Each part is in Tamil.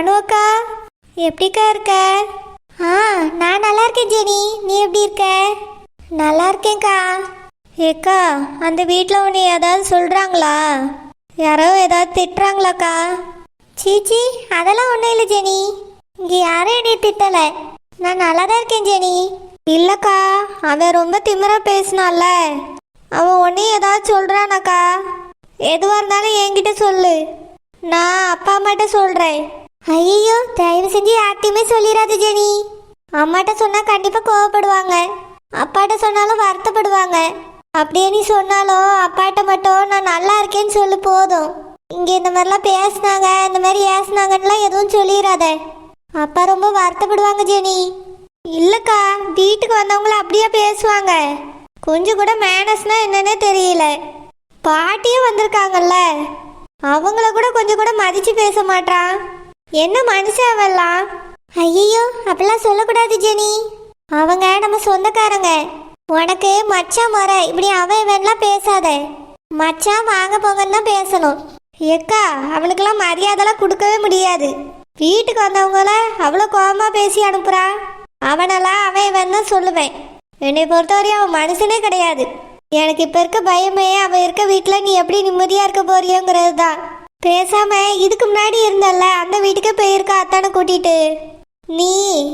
அனு அக்கா எப்படிக்கா இருக்க? ஆ நான் நல்லா இருக்கேன் ஜெனி. நீ எப்படி இருக்க? நல்லா இருக்கேன்க்கா. ஏக்கா அந்த வீட்டில் உன்னை ஏதாவது சொல்கிறாங்களா யாரோ ஏதாவது திட்டுறாங்களாக்கா? சீச்சி அதெல்லாம் ஒன்றும் இல்லை ஜெனி. இங்கே யாரும் என்னை திட்டலை. நான் நல்லா தான் இருக்கேன் ஜெனி. இல்லைக்கா அவன் ரொம்ப திமிராக பேசினால. அவன் உன்னையும் ஏதாவது சொல்கிறானாக்கா எதுவாக இருந்தாலும் என்கிட்ட சொல்லு. நான் அப்பா அம்மாட்ட சொல்கிறேன் ஐயோ தயவு செஞ்சு யார்ட்டையுமே சொல்லிடாது ஜெனி. அம்மாட்ட சொன்னால் கண்டிப்பாக கோவப்படுவாங்க. அப்பாட்ட சொன்னாலும் வருத்தப்படுவாங்க. அப்படியே நீ சொன்னாலும் அப்பாட்ட மட்டும் நான் நல்லா இருக்கேன்னு சொல்லு போதும். இங்கே இந்த மாதிரிலாம் பேசுனாங்க இந்த மாதிரி ஏசுனாங்கன்னுலாம் எதுவும் சொல்லிடாத அப்பா ரொம்ப வருத்தப்படுவாங்க ஜெனி. இல்லைக்கா வீட்டுக்கு வந்தவங்கள அப்படியே பேசுவாங்க. கொஞ்சம் கூட மேனஸ்னா என்னன்னே தெரியல. பாட்டியும் வந்திருக்காங்கல்ல. அவங்கள கூட கொஞ்சம் கூட மதிச்சு பேச மாட்டான் என்ன மனுஷன் அவெல்லாம்? ஐயோ அப்படிலாம் சொல்லக்கூடாது ஜெனி. அவங்க நம்ம சொந்தக்காரங்க. உனக்கு மச்சான் முறை. இப்படி அவன் இவன்லாம் பேசாத. மச்சான் வாங்க போங்கன்னு தான் பேசணும். எக்கா அவளுக்கெல்லாம் மரியாதைலாம் கொடுக்கவே முடியாது. வீட்டுக்கு வந்தவங்கள அவ்வளோ கோபமாக பேசி அனுப்புறா. அவனெல்லாம் அவன் இவன் தான் சொல்லுவேன். என்னை பொறுத்தவரையும் அவன் மனுஷனே கிடையாது. எனக்கு இப்போ இருக்க பயமே அவன் இருக்க வீட்டில் நீ எப்படி நிம்மதியாக இருக்க போறியோங்கிறது தான் பேசாம இதுக்கு முன்னாடி இருந்தல்ல அந்த வீட்டுக்கே போயிருக்கா அத்தானை கூட்டிட்டு. நீ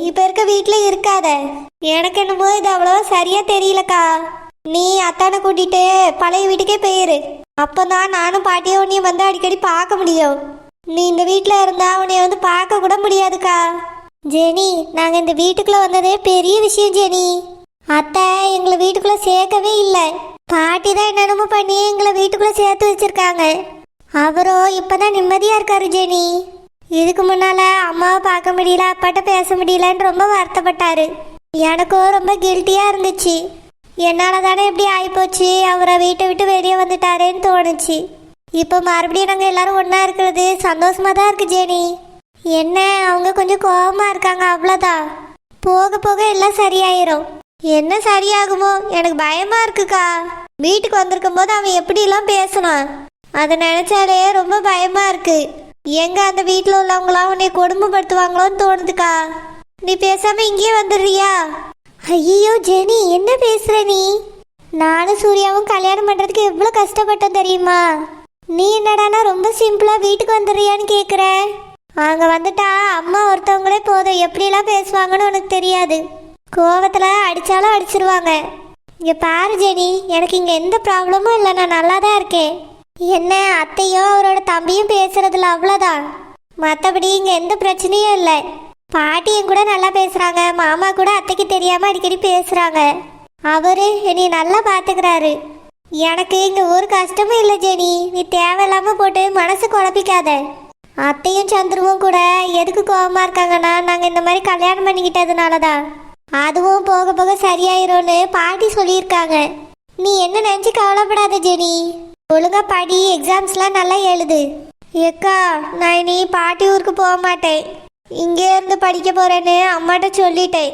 இப்ப இருக்க வீட்டுல இருக்காத. எனக்கு என்னமோ இது அவ்வளோ சரியா தெரியலக்கா. நீ அத்தானை கூட்டிட்டு பழைய வீட்டுக்கே போயிரு. அப்பதான் நானும் பாட்டியும் உன்னையும் வந்து அடிக்கடி பார்க்க முடியும். நீ இந்த வீட்டில் இருந்தா உன்னைய வந்து பார்க்க கூட முடியாதுக்கா. ஜெனி நாங்கள் இந்த வீட்டுக்குள்ள வந்ததே பெரிய விஷயம் ஜெனி. அத்தை எங்களை வீட்டுக்குள்ள சேர்க்கவே இல்லை. பாட்டி தான் என்னென்னமோ பண்ணி எங்களை வீட்டுக்குள்ள சேர்த்து வச்சிருக்காங்க. அவரும் இப்போதான் நிம்மதியாக இருக்காரு ஜெனி. இதுக்கு முன்னால் அம்மாவை பார்க்க முடியல அப்பாட்ட பேச முடியலன்னு ரொம்ப வருத்தப்பட்டாரு. எனக்கும் ரொம்ப கில்ட்டியாக இருந்துச்சு. என்னால் தானே இப்படி ஆகிப்போச்சு அவரை வீட்டை விட்டு வெளியே வந்துட்டாரேன்னு தோணுச்சு. இப்போ மறுபடியும் நாங்கள் எல்லாரும் ஒன்றா இருக்கிறது சந்தோஷமாக தான் இருக்குது ஜெனி. என்ன அவங்க கொஞ்சம் கோபமாக இருக்காங்க அவ்வளோதான் போக போக எல்லாம் சரியாயிரும். என்ன சரியாகுமோ எனக்கு பயமாக இருக்குக்கா. வீட்டுக்கு வந்திருக்கும் போது அவன் எப்படிலாம் பேசணும் அதை நினைச்சாலே ரொம்ப பயமா இருக்கு. எங்க அந்த வீட்டில் உள்ளவங்களாம் உன்னை கொடுமைப்படுத்துவாங்களோன்னு தோணுதுக்கா. நீ பேசாம இங்கேயே வந்துடுறியா? ஐயோ ஜெனி என்ன பேசுற நீ? நானும் சூர்யாவும் கல்யாணம் பண்றதுக்கு எவ்வளோ கஷ்டப்பட்டோம் தெரியுமா? நீ என்னடானா ரொம்ப சிம்பிளா வீட்டுக்கு வந்துடுறியான்னு கேக்குற? அங்க வந்துட்டா அம்மா ஒருத்தவங்களே போதும். எப்படிலாம் பேசுவாங்கன்னு உனக்கு தெரியாது. கோவத்தில் அடிச்சாலும் அடிச்சிருவாங்க. இங்க பாரு ஜெனி. எனக்கு இங்க எந்த ப்ராப்ளமும் இல்லை. நான் நல்லா தான் இருக்கேன். என்ன அத்தையும் அவரோட தம்பியும் பேசுறதுல அவ்வளோதான் மற்றபடி இங்க எந்த பிரச்சனையும் இல்லை. பாட்டியும் கூட நல்லா பேசுறாங்க. மாமா கூட அத்தைக்கு தெரியாம அடிக்கடி பேசுறாங்க. அவரு என்னை நல்லா பாத்துக்கிறாரு. எனக்கு இங்க ஒரு கஷ்டமும் இல்லை ஜெனி. நீ தேவையில்லாம போட்டு மனசு குழப்பிக்காத. அத்தையும் சந்துருவும் கூட எதுக்கு கோபமாக இருக்காங்கன்னா நாங்க இந்த மாதிரி கல்யாணம் பண்ணிக்கிட்டதுனால தான் அதுவும் போக போக சரியாயிரும்னு பாட்டி சொல்லியிருக்காங்க. நீ என்ன நினைச்சு கவலைப்படாத ஜெனி. ஒழுங்கா படி எக்ஸாம்ஸ்லாம் நல்லா எழுது. ஏக்கா நான் இனி பாட்டி ஊருக்கு போக மாட்டேன். இங்கே இருந்து படிக்க போறேன்னு அம்மாட்ட சொல்லிட்டேன்.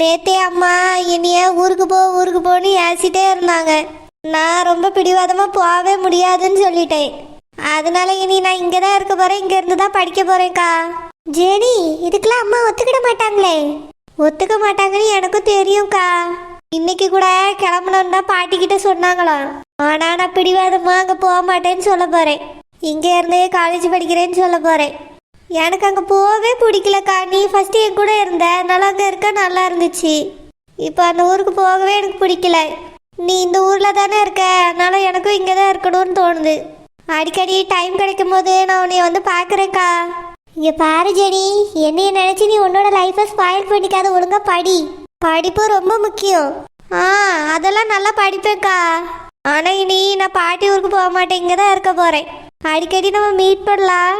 நேத்தே அம்மா இனிய ஊருக்கு போ ஊருக்கு போன்னு ஏசிட்டே இருந்தாங்க. நான் ரொம்ப பிடிவாதமாக போகவே முடியாதுன்னு சொல்லிட்டேன். அதனால இனி நான் இங்கே தான் இருக்க போறேன் இங்கேருந்து தான் படிக்க போறேன்க்கா. ஜெனி இதுக்கெல்லாம் அம்மா ஒத்துக்கிட மாட்டாங்களே. ஒத்துக்க மாட்டாங்கன்னு எனக்கும் தெரியும்க்கா. இன்னைக்கு கூட கிளம்பணும்னு தான் பாட்டிக்கிட்ட சொன்னாங்களாம். ஆனால் நான் பிடிவாதமாக அங்கே போக மாட்டேன்னு சொல்ல போகிறேன் இங்கே இருந்தே காலேஜ் படிக்கிறேன்னு சொல்ல போகிறேன் எனக்கு அங்கே போகவே பிடிக்கலக்கா. நீ ஃபஸ்ட்டு என் கூட இருந்த. அதனால அங்கே இருக்க நல்லா இருந்துச்சு. இப்போ அந்த ஊருக்கு போகவே எனக்கு பிடிக்கல. நீ இந்த ஊரில் தானே இருக்க. அதனால எனக்கும் இங்கே தான் இருக்கணும்னு தோணுது. அடிக்கடி டைம் கிடைக்கும் போது நான் உன்னை வந்து பார்க்குறேன்க்கா. இங்கே பாரு ஜெனி. என்னைய நினச்சி நீ உன்னோட லைஃப்பை ஸ்பாயில் பண்ணிக்காத. ஒழுங்காக படி. படிப்பு ரொம்ப முக்கியம். ஆ அதெல்லாம் நல்லா படிப்பேன்க்கா. ஆனால் இனி நான் பாட்டி ஊருக்கு போக மாட்டேன். இங்கே தான் இருக்க போகிறேன் அடிக்கடி நம்ம மீட் பண்ணலாம்.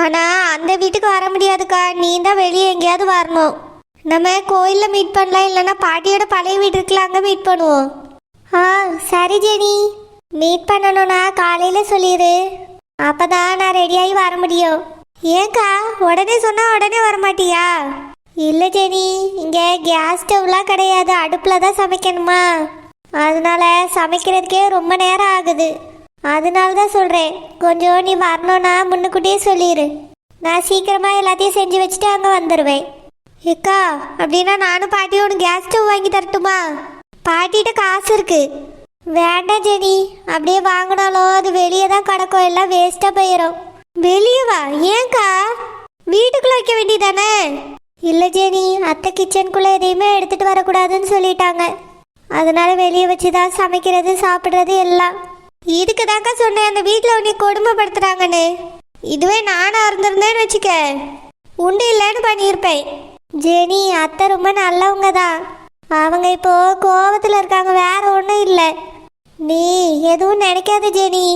ஆனால் அந்த வீட்டுக்கு வர முடியாதுக்கா. நீ தான் வெளியே எங்கேயாவது வரணும். நம்ம கோயிலில் மீட் பண்ணலாம். இல்லைன்னா பாட்டியோட பழைய வீடு இருக்குல்ல அங்கே மீட் பண்ணுவோம். ஆ சரி ஜெனி. மீட் பண்ணணும்னா காலையில் சொல்லிடு அப்பதான் நான் ரெடியாகி வர முடியும். ஏங்கா உடனே சொன்னால் உடனே வர மாட்டியா இல்லை ஜெனி. இங்கே கேஸ் ஸ்டவ்லாம் கிடையாது. அடுப்பில் தான் சமைக்கணுமா? அதனால சமைக்கிறதுக்கே ரொம்ப நேரம் ஆகுது. அதனால தான் சொல்கிறேன் கொஞ்சம் நீ வரணும்னா முன்னுக்கூட்டியே சொல்லிடு நான் சீக்கிரமாக எல்லாத்தையும் செஞ்சு வச்சுட்டு அங்கே வந்துடுவேன் ஏக்கா அப்படின்னா நானும் பாட்டியும் உனக்கு கேஸ் ஸ்டவ் வாங்கி தரட்டுமா? பாட்டிகிட்ட காசு இருக்கு. வேண்டாம் ஜெனி அப்படியே வாங்கினாலும் அது வெளியே தான் கிடக்கும் எல்லாம் வேஸ்ட்டாக போயிடும் வெளியே வா ஏன்க்கா? வீட்டுக்குள்ளே வைக்க வேண்டியதானே? இல்லை ஜெனி அத்தை கிச்சனுக்குள்ளே எதையுமே எடுத்துகிட்டு வரக்கூடாதுன்னு சொல்லிட்டாங்க. அதனால வெளியே வச்சு தான் சமைக்கிறது சாப்பிட்றது எல்லாம். இதுக்கு தாக்கா சொன்னேன் அந்த வீட்டில் உன்னை கொடுமைப்படுத்துகிறாங்கன்னு இதுவே நானாக இருந்திருந்தேன்னு வச்சுக்க. உண்டு இல்லைன்னு பண்ணியிருப்பேன். ஜெனி அத்தை ரொம்ப நல்லவங்க தான் அவங்க இப்போ கோவத்தில் இருக்காங்க வேற ஒன்றும் இல்லை. நீ எதுவும் நினைக்காத ஜெனி.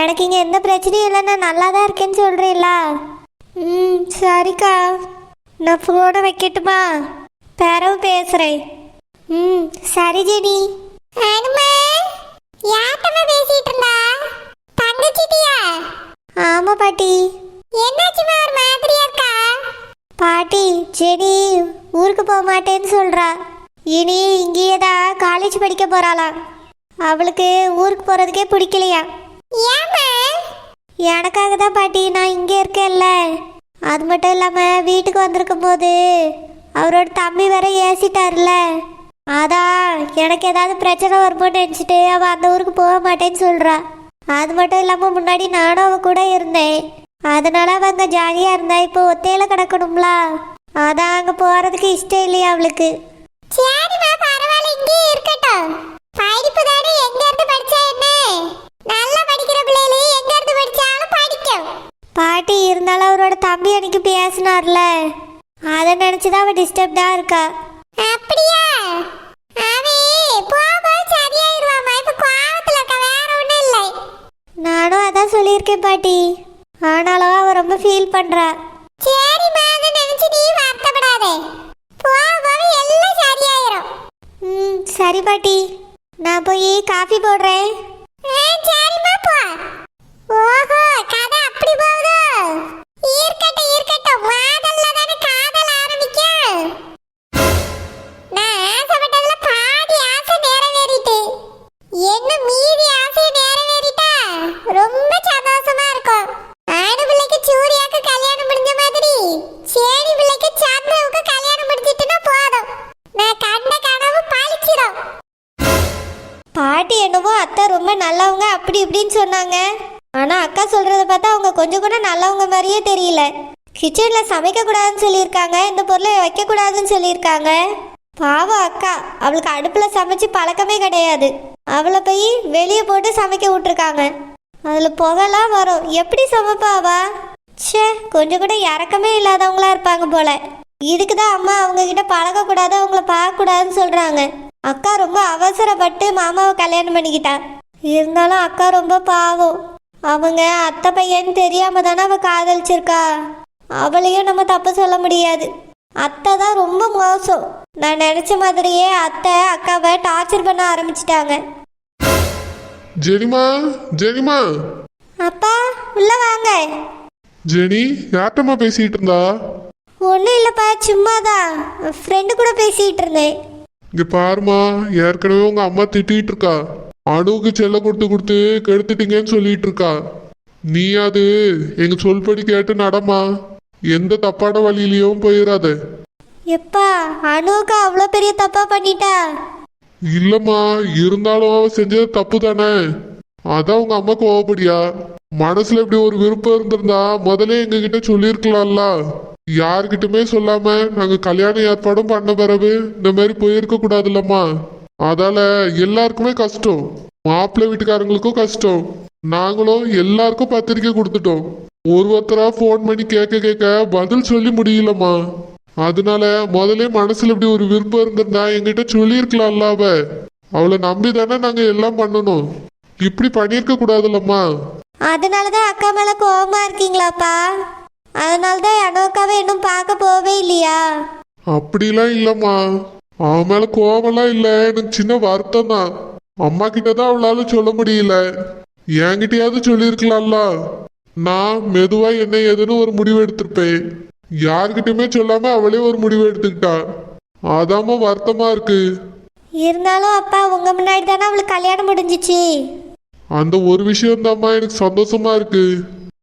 எனக்கு இங்கே எந்த பிரச்சனையும் இல்லை நான் நல்லா தான் இருக்கேன்னு சொல்கிறீங்களா ம் சரிக்கா. நான் ஃபோனை வைக்கட்டுமா? பிறவு பேசுகிறேன் ம் சரி ஜெனி அனுமா யார்கிட்ட பேசிட்டு இருந்தா தங்கச்சிட்டியா? ஆமா பாட்டி. என்னாச்சுமா ஒரு மாதிரியா இருக்கா? பாட்டி ஜெனி ஊருக்கு போக மாட்டேன்னு சொல்றா. இனி இங்கேயே தான் காலேஜ் படிக்க போறாளாம் அவளுக்கு ஊருக்கு போறதுக்கே பிடிக்கலையா. ஏமா எனக்காக தான் பாட்டி நான் இங்கே இருக்கேன்ல. அது மட்டும் இல்லாமல் வீட்டுக்கு வந்திருக்கும் போது அவரோட தம்பி வேற ஏசிட்டார்ல. அதான் எனக்கு ஏதாவது பிரச்சனை வரும்போது நினச்சிட்டு அவள் அந்த ஊருக்கு போக மாட்டேன்னு சொல்கிறா அது மட்டும் இல்லாமல் முன்னாடி நானும் அவ கூட இருந்தேன். அதனால அங்கே ஜாலியாக இருந்தா இப்போ ஒத்தையில கிடக்கணும்ல? அதான் அங்கே போகிறதுக்கு இஷ்டம் இல்லையா அவளுக்கு? சரிம்மா பரவாயில்ல இங்கே இருக்கட்டும். படிப்பு தானே எங்க இருந்து படிச்சா என்ன? நல்லா படிக்கிற பிள்ளைகளே எங்க இருந்து படிச்சாலும் படிக்கும். பாட்டி இருந்தாலும் அவரோட தம்பி அன்னைக்கு பேசினார்ல. அதை நினைச்சுதான் அவ டிஸ்டர்ப்டா இருக்கா அப்படியா அவே போக சரியாயிருவாமா இப்ப கோவத்துல இருக்க. நானும் அதான் சொல்லியிருக்கேன் பாட்டி. ஆனாலும் அவ ரொம்ப ஃபீல் பண்றா. சரிம்மா அதை நினைச்சு நீ வருத்தப்படாதே. போக எல்லாம் சரியாயிரும். ம் சரி பாட்டி. நான் போய் காஃபி போடுறேன். சரிம்மா போ. ஓஹோ கதை அப்படி போகுது? இருக்கட்டும் இருக்கட்டும். மாதல்ல தானே மாதிரியே தெரியல. கிச்சன்ல சமைக்க கூடாதுன்னு சொல்லியிருக்காங்க. இந்த பொருளை வைக்க கூடாதுன்னு சொல்லியிருக்காங்க. பாவம் அக்கா அவளுக்கு அடுப்புல சமைச்சு பழக்கமே கிடையாது. அவளை போய் வெளியே போட்டு சமைக்க விட்டுருக்காங்க. அதுல புகைலாம் வரும். எப்படி சமைப்பா ச்சே கொஞ்சம் கூட இறக்கமே இல்லாதவங்களா இருப்பாங்க போல. இதுக்கு தான் அம்மா அவங்க கிட்ட பழகக்கூடாது அவங்கள பார்க்கக்கூடாதுன்னு சொல்றாங்க. அக்கா ரொம்ப அவசரப்பட்டு மாமாவை கல்யாணம் பண்ணிக்கிட்டா. இருந்தாலும் அக்கா ரொம்ப பாவம். அவங்க அத்தை பையன் தெரியாம தானே அவ காதலிச்சிருக்கா? அவளையும் நம்ம தப்பு சொல்ல முடியாது. அத்தை தான் ரொம்ப மோசம். நான் நினைச்ச மாதிரியே அத்தை அக்காவை டார்ச்சர் பண்ண ஆரம்பிச்சிட்டாங்க. ஜெனிமா ஜெனிமா. அப்பா உள்ள வாங்க. ஜெனி யார்கிட்டம்மா பேசிட்டு இருந்தா ஒன்றும் இல்லைப்பா சும்மாதான். ஃப்ரெண்டு கூட பேசிகிட்டு இருந்தேன் இங்க பாருமா ஏற்கனவே உங்க அம்மா திட்டிட்டு இருக்கா அணுவுக்கு செல்ல கொடுத்து கொடுத்து கெடுத்துட்டீங்கன்னு சொல்லிட்டு இருக்கா. நீ அது எங்க சொல்படி கேட்டு நடமா? எந்த தப்பான வழியிலயும் போயிடாத எப்பா அணுவுக்கு அவ்வளோ பெரிய தப்பா பண்ணிட்டா? இல்லம்மா இருந்தாலும் அவ செஞ்சது தப்பு தானே. அதான் உங்க அம்மா கோவப்படியா? மனசுல இப்படி ஒரு விருப்பம் இருந்திருந்தா முதல்ல எங்க கிட்ட சொல்லியிருக்கலாம்ல. யாருக்கிட்டுமே சொல்லாம நாங்க கல்யாண ஏற்பாடும் பண்ண பிறகு இந்த மாதிரி போயிருக்க கூடாதுல்லம்மா. அதால எல்லாருக்குமே கஷ்டம். மாப்பிள்ளை வீட்டுக்காரங்களுக்கும் கஷ்டம். நாங்களும் எல்லாருக்கும் பத்திரிக்கை கொடுத்துட்டோம். ஒரு ஒருத்தரா ஃபோன் பண்ணி கேட்க கேட்க பதில் சொல்லி முடியலம்மா. அதனால முதல்ல மனசுல இப்படி ஒரு விருப்பம் இருந்திருந்தா எங்கிட்ட சொல்லியிருக்கலாம்ல அவ. அவளை நம்பி தானே நாங்க எல்லாம் பண்ணணும். இப்படி பண்ணியிருக்க கூடாதுல்லம்மா. அதனால தான் அக்கா மேலே கோவமா இருக்கீங்களாப்பா? அதனால தான் அணுக்காவை இன்னும் பார்க்க போவே இல்லையா? அப்படிலாம் இல்லம்மா. அவன் மேல கோவமெல்லாம் இல்ல. எனக்கு சின்ன வருத்தம் தான் அம்மா கிட்ட தான் அவளால சொல்ல முடியல. என்கிட்டயாவது சொல்லியிருக்கலாம்ல. நான் மெதுவா என்ன ஏதுன்னு ஒரு முடிவு எடுத்திருப்பேன். யார்கிட்டயுமே சொல்லாம அவளே ஒரு முடிவு எடுத்துக்கிட்டா. அதாம்மா வருத்தமா இருக்கு. இருந்தாலும் அப்பா உங்க முன்னாடி தானே அவளுக்கு கல்யாணம் முடிஞ்சிச்சு. அந்த ஒரு விஷயம் எனக்கு சந்தோஷமா இருக்கு.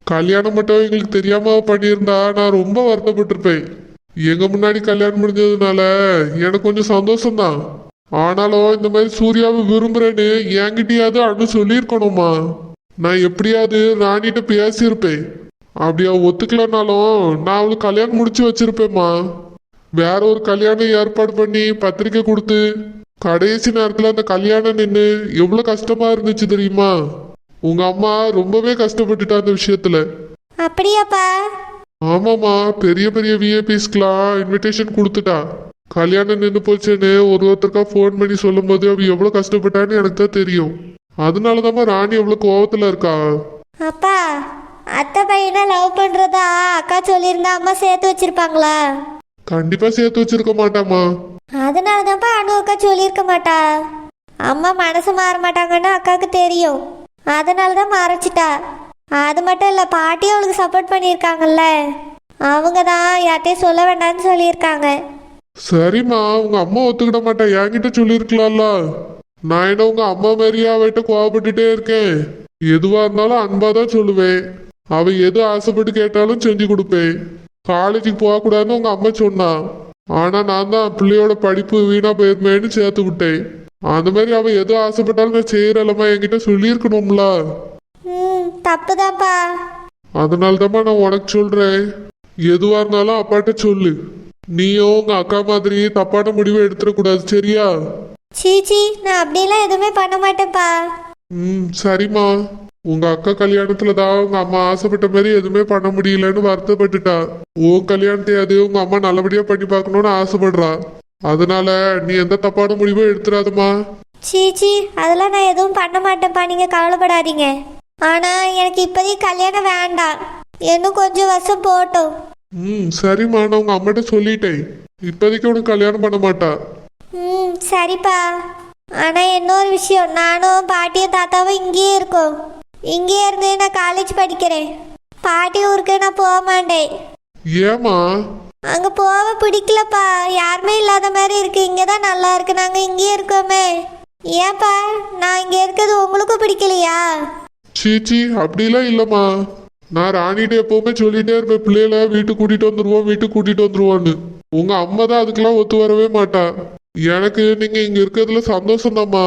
கல்யாணம் மட்டும் எங்களுக்கு தெரியாம பண்ணியிருந்தா நான் ரொம்ப வருத்தப்பட்டிருப்பேன். எங்க முன்னாடி கல்யாணம் முடிஞ்சதுனால எனக்கு கொஞ்சம் சந்தோஷம்தான். ஆனாலும் இந்த மாதிரி சூர்யாவை விரும்புறேன்னு என்கிட்டயாவது அண்ணு சொல்லியிருக்கணுமா? நான் எப்படியாவது ராணிகிட்ட பேசியிருப்பேன். அப்படி ஒத்துக்கலனாலும் நான் அவளுக்கு கல்யாணம் முடிச்சு வச்சிருப்பேம்மா. வேற ஒரு கல்யாணம் ஏற்பாடு பண்ணி பத்திரிக்கை கொடுத்து கடைசி நேரத்தில் அந்த கல்யாணம் நின்று எவ்வளோ கஷ்டமா இருந்துச்சு தெரியுமா? உங்க அம்மா ரொம்பவே கஷ்டப்பட்டுட்டா அந்த விஷயத்துல. அப்படியாப்பா. ஆமாம்மா பெரிய பெரிய விஐபிஸ்க்கெலாம் இன்விடேஷன் கொடுத்துட்டா. கல்யாணம் நின்று போச்சுன்னு ஒரு ஒருத்தருக்கா ஃபோன் பண்ணி சொல்லும்போது அவ எவ்வளோ கஷ்டப்பட்டான்னு எனக்கு தான் தெரியும். அதனால தாம்மா ராணி எவ்வளோ கோவத்தில் இருக்கா. அப்பா அத்தை பையனை லவ் பண்ணுறதா அக்கா சொல்லியிருந்தா அம்மா சேர்த்து வச்சிருப்பாங்களா? கண்டிப்பாக சேர்த்து வச்சிருக்க மாட்டாம்மா. அதனால தான்ப்பா அனு அக்கா சொல்லியிருக்க மாட்டா. அம்மா மனசு மாற மாட்டாங்கன்னு அக்காவுக்கு தெரியும். அதனால தான் மறைச்சிட்டா அது மட்டும் இல்லை பாட்டியும் அவளுக்கு சப்போர்ட் பண்ணியிருக்காங்கல்ல. அவங்க தான் யார்ட்டையும் சொல்ல வேண்டாம்னு சொல்லியிருக்காங்க. சரிம்மா உங்க அம்மா ஒத்துக்கிட மாட்டா. என்கிட்ட சொல்லியிருக்கலாம்ல. நான் என்ன உங்க அம்மா மாதிரியே அவட்ட கோவப்பட்டுட்டே இருக்கேன்? எதுவா இருந்தாலும் அன்பா தான் சொல்லுவேன். அவ எது ஆசைப்பட்டு கேட்டாலும் செஞ்சு கொடுப்பேன். காலேஜுக்கு போகக்கூடாதுன்னு உங்க அம்மா சொன்னா. ஆனா நான் தான் பிள்ளையோட படிப்பு வீணா போயிருமேன்னு சேர்த்து விட்டேன். அந்த மாதிரி அவ எது ஆசைப்பட்டாலும் நான் செய்யறலமா என்கிட்ட சொல்லியிருக்கணும்ல. தப்பு தான்ப்பா அதனால தாம்மா நான் உனக்கு சொல்றேன். எதுவா இருந்தாலும் அப்பாட்ட சொல்லு. நீயும் உங்க அக்கா மாதிரி தப்பான முடிவை எடுத்துடக்கூடாது சரியா? சீச்சி நான் அப்படிலாம் எதுவுமே பண்ண மாட்டேன்ப்பா. ம் சரிம்மா. உங்க அக்கா கல்யாணத்துல தான் உங்க அம்மா ஆசைப்பட்ட மாதிரி எதுவுமே பண்ண முடியலன்னு வருத்தப்பட்டுட்டா. உன் கல்யாணத்தையாவது உங்க அம்மா நல்லபடியா பண்ணி பார்க்கணும்னு ஆசைப்படுறா. அதனால நீ எந்த தப்பான முடிவும் எடுத்துடாதம்மா. சீச்சி அதெல்லாம் நான் எதுவும் பண்ண மாட்டேன்ப்பா. நீங்கள் கவலைப்படாதீங்க. ஆனால் எனக்கு இப்போதைக்கு கல்யாணம் வேண்டாம். இன்னும் கொஞ்சம் வருஷம் போகட்டும். ம் சரிம்மா நான் உங்க அம்மாட்ட சொல்லிட்டேன். இப்போதைக்கு உனக்கு கல்யாணம் பண்ண மாட்டா. ம் சரிப்பா. ஆனால் இன்னொரு விஷயம். நானும் பாட்டியும் தாத்தாவும் இங்கேயே இருக்கோம். இங்கேயே இருந்து நான் காலேஜ் படிக்கிறேன். பாட்டி ஊருக்கு நான் போக மாட்டேன். ஏமா அங்கே போக பிடிக்கலப்பா. யாருமே இல்லாத மாதிரி இருக்கு. இங்கே தான் நல்லா இருக்கு. நாங்கள் இங்கேயே இருக்கோமே. ஏன்ப்பா நான் இங்கே இருக்கிறது உங்களுக்கும் பிடிக்கலையா? சீச்சி அப்படிலாம் இல்லைம்மா. நான் ராணிகிட்ட எப்பவுமே சொல்லிட்டே இருப்பேன் பிள்ளைகளை வீட்டுக்கு கூட்டிட்டு வந்துருவோம் வீட்டுக்கு கூட்டிட்டு வந்துருவோன்னு உங்க அம்மா தான் அதுக்கெல்லாம் ஒத்து வரவே மாட்டா. எனக்கு நீங்க இங்க இருக்கிறதுல சந்தோஷம்தாம்மா.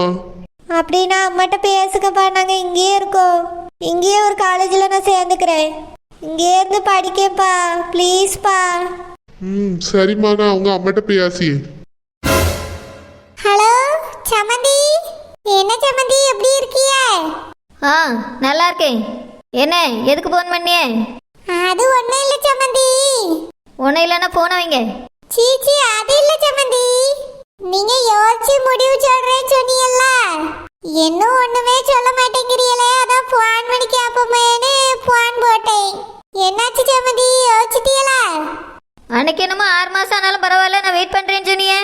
அப்படின்னா அம்மாட்ட பேசுங்கப்பா நாங்கள் இங்கேயே இருக்கோம். இங்கேயே ஒரு காலேஜில் நான் சேர்ந்துக்கிறேன். இங்கேயே இருந்து படிக்கேன்ப்பா ப்ளீஸ்ப்பா ம் சரிம்மா நான் உங்க அம்மாட்ட பேசி. ஆ நல்லா இருக்கேன் என்ன எதுக்கு ஃபோன் பண்ணியே? அது ஒன்றும் இல்லை சமந்தி ஒன்றும் இல்லைன்னா ஃபோனை வைங்க. சீச்சி அது இல்லை சமந்தி நீங்க யோசிச்சு முடிவு சொல்றேன்னு சொன்னீங்கல்ல. இன்னும் ஒண்ணுமே சொல்ல மாட்டேங்கிறீங்களே அதான் போன் பண்ணி கேப்போமேன்னு போன் போட்டேன். என்னாச்சு சமந்தி யோசிச்சிட்டீங்களா அன்னைக்கு என்னமோ ஆறு மாதம் ஆனாலும் பரவாயில்ல நான் வெயிட் பண்ணுறேன்னு சொன்னியே.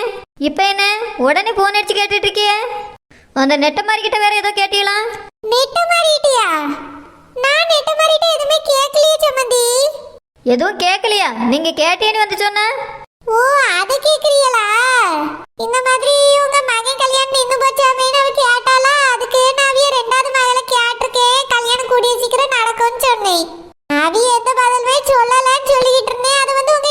இப்போ என்ன உடனே ஃபோன் அடிச்சு கேட்டுட்டு இருக்கியே? அந்த நெட்ட மாதிரி கிட்ட வேற ஏதோ கேட்டீங்களா? நெட்ட மாறிட்டியா? நான் நெட்ட மாறிட்டு எதுவுமே கேட்கலையே சமந்தி எதுவும் கேட்கலையா? நீங்கள் கேட்டேன்னு வந்து சொன்ன. ஓ அத கேக்குறீங்களா இந்த மாதிரி உங்க மகன் கல்யாணம் நின்னு போச்சாமேன்னு அவ கேட்டாலா அதுக்கு நான் அவிய ரெண்டாவது மகளை கேட்டிருக்கேன் கல்யாணம் கூடிய சீக்கிரம் நடக்கும்னு சொன்னேன். அவிய எந்த பதிலுமே சொல்லலன்னு சொல்லிக்கிட்டு இருந்தேன். அது வந்து உங்ககிட்ட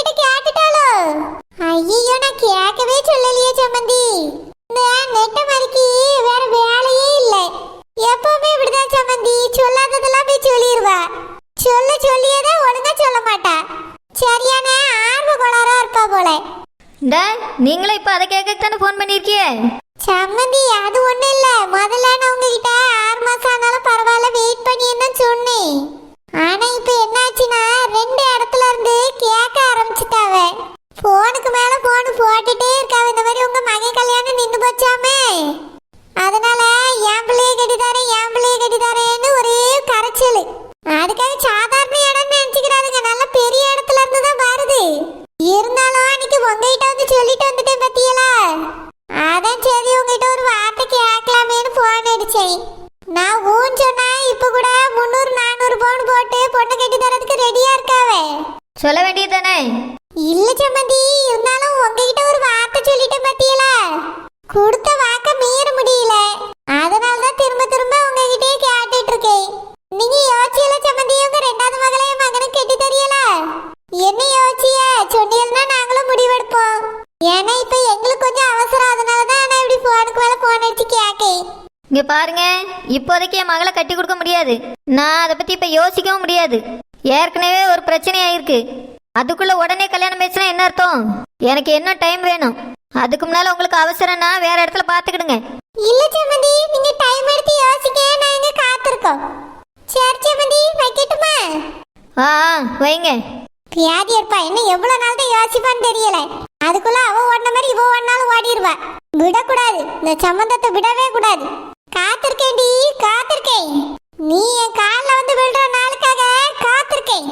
கல்யாணம் நின்னு முடியாது. நான் அதை பத்தி இப்ப யோசிக்கவும் முடியாது. ஏற்கனவே ஒரு பிரச்சனை ஆயிருக்கு. அதுக்குள்ள உடனே கல்யாணம் பேசினா என்ன அர்த்தம்? எனக்கு என்ன டைம் வேணும்? அதுக்கு முன்னால உங்களுக்கு அவசரம்னா வேற இடத்துல பாத்துக்கிடுங்க இல்ல சம்மந்தி நீங்க டைம் எடுத்து யோசிக்க நாங்க காத்திருக்கோம். சரி சம்மந்தி வைக்கட்டுமா? ஆ வைங்க. வியாதி இருப்பா இன்னும் எவ்வளவு நாள் தான் யோசிப்பான்னு தெரியல. அதுக்குள்ள அவ ஓடின மாதிரி இவ ஓடினாலும் ஓடிடுவா விடக்கூடாது. இந்த சம்மந்தத்தை விடவே கூடாது. நீ என் காலில் வந்து விழுற நாளுக்காக காத்திருக்கேன்.